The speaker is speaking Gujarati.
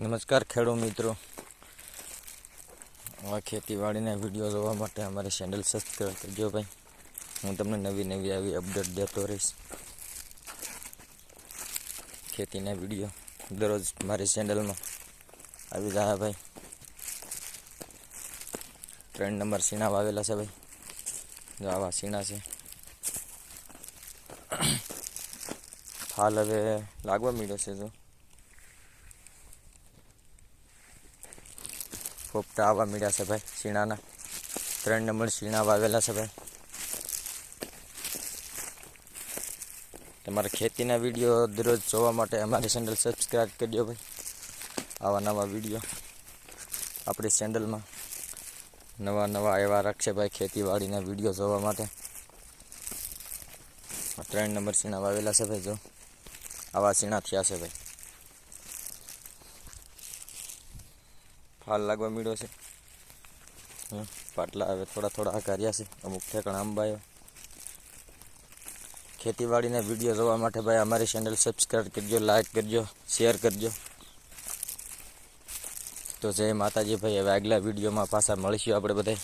નમસ્કાર ખેડૂત મિત્રો. આ ખેતીવાડીના વીડિયો જોવા માટે અમારી ચેનલ સબસ્ક્રાઈબ કરજો ભાઈ. હું તમને નવી નવી આવી અપડેટ દેતો રહીશ. ખેતીના વીડિયો દરરોજ મારી ચેનલમાં આવી જાય ભાઈ. ત્રણ નંબર સીણા વાવેલા છે ભાઈ. જો આવા સીણા છે. હાલ હવે લાગવા મળ્યો છે જો. પોપટા આવવા મળ્યા છે ભાઈ, શીણાના. ત્રણ નંબર શીણા વાવેલા છે ભાઈ. તમારે ખેતીના વીડિયો દરરોજ જોવા માટે અમારી ચેનલ સબસ્ક્રાઈબ કરજો ભાઈ. આવા નવા વીડિયો આપણી ચેનલમાં નવા નવા એવા રાખશે ભાઈ ખેતીવાડીના વીડિયો જોવા માટે. ત્રણ નંબર શીણા વાવેલા છે ભાઈ જો. આવા શીણા થયા છે ભાઈ. ફાલ લાગવા મળ્યો છે. પાટલા હવે થોડા થોડા કર્યા છે. અમુક ઠેકાણા આંબાયો ખેતીવાડીના વીડિયો જોવા માટે ભાઈ અમારી ચેનલ સબસ્ક્રાઈબ કરજો લાઈક કરજો શેર કરજો. તો જય માતાજી ભાઈ. હવે આગલા વિડીયોમાં પાછા મળીશું આપણે બધા